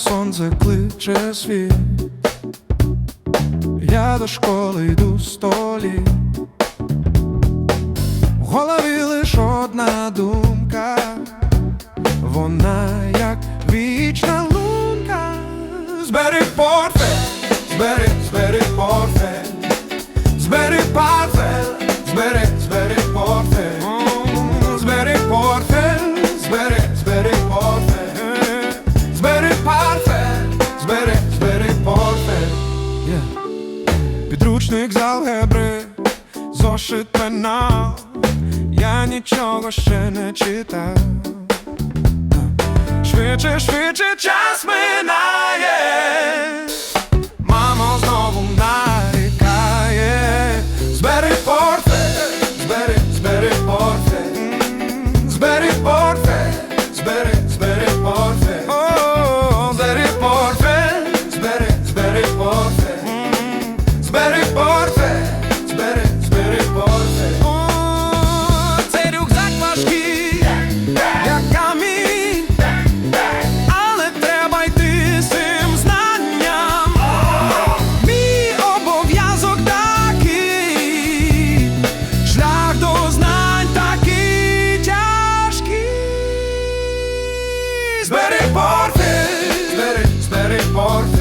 сонце кличе світ. Я до школи йду столі. В голові лиш одна думка, вона як вічна лунка. Збери збери, збери Підручник з алгебри, зошит пенал, я нічого ще не читав. Швидше, швидше час минає, Збери портфель, збери, збери портфель.